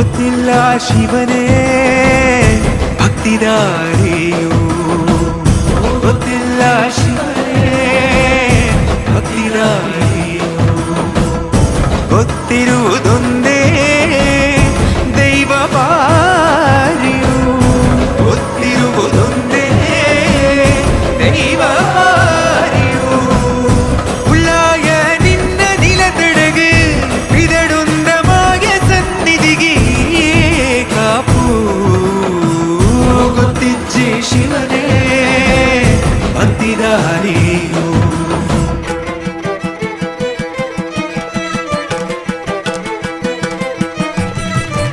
ഒത്തില്ല ശിവനെ ഭക്തിദാരിയോ. ഒത്തില്ല ശിവനെ ഭക്തിദാരിയോ. ഒത്തിരുതൊന്ന